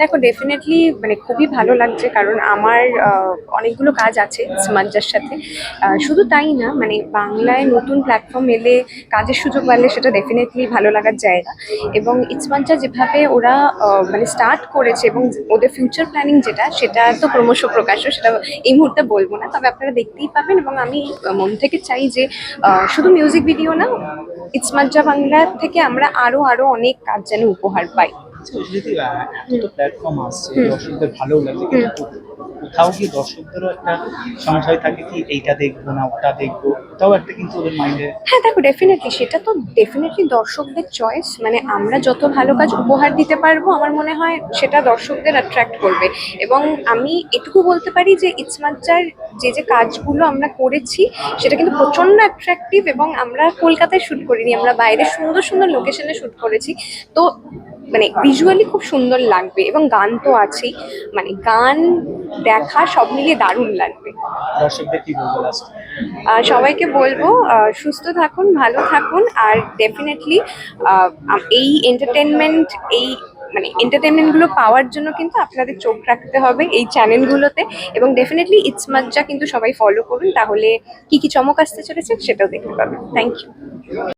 দেখো ডেফিনেটলি মানে খুবই ভালো লাগছে, কারণ আমার অনেকগুলো কাজ আছে সমাজ্জার সাথে। শুধু তাই না মানে বাংলায় নতুন প্ল্যাটফর্ম এলে কাজের সুযোগ বাড়লে সেটা ডেফিনেটলি ভালো লাগার জায়গা। এবং ইটসমাজ্জা যেভাবে ওরা মানে স্টার্ট করেছে এবং ওদের ফিউচার প্ল্যানিং যেটা, সেটা তো ক্রমশ প্রকাশ্য সেটা এই মুহূর্তে বলব না। তবে আপনারা দেখতেই পাবেন এবং আমি মন থেকে চাই যে শুধু মিউজিক ভিডিও না ইটসমাজ্জা বাংলা থেকে আমরা আরও আরও অনেক কাজ যেন উপহার পাই। যদি এত তো প্ল্যাটফর্ম আসছে দর্শকদের ভালো লাগছে কিন্তু কোথাও কি দর্শকদেরও একটা সংশয় থাকে কি এইটা দেখব না ওটা দেখব? ওটাও একটা কিন্তু ওদের মাইন্ডে হ্যাঁ দেখো ডেফিনেটলি সেটা তো ডেফিনেটলি দর্শকদের চয়েস মানে আমরা যত ভালো কাজ উপহার দিতে পারব আমার মনে হয় সেটা দর্শকদের অ্যাট্রাক্ট করবে। এবং আমি এটুকু বলতে পারি যে ইটসমাজ্জার যে যে কাজগুলো আমরা করেছি সেটা কিন্তু প্রচণ্ড অ্যাট্রাকটিভ এবং আমরা কলকাতায় শ্যুট করিনি আমরা বাইরে সুন্দর সুন্দর লোকেশনে শ্যুট করেছি। তো মানে ভিজুয়ালি খুব সুন্দর লাগবে এবং গান তো আছেই। মানে গান দেখা সব মিলিয়ে দারুণ লাগবে। দর্শকদের কি বলব সবাইকে বলব সুস্থ থাকুন ভালো থাকুন আর ডেফিনেটলি এই এন্টারটেনমেন্ট এই মানে এন্টারটেনমেন্টগুলো পাওয়ার জন্য কিন্তু আপনাদের চোখ রাখতে হবে এই চ্যানেলগুলোতে এবং ডেফিনেটলি ইটস মাজ্জা কিন্তু সবাই ফলো করুন তাহলে কি কি চমক আসতে চলেছে সেটাও দেখতে পাবেন। Thank you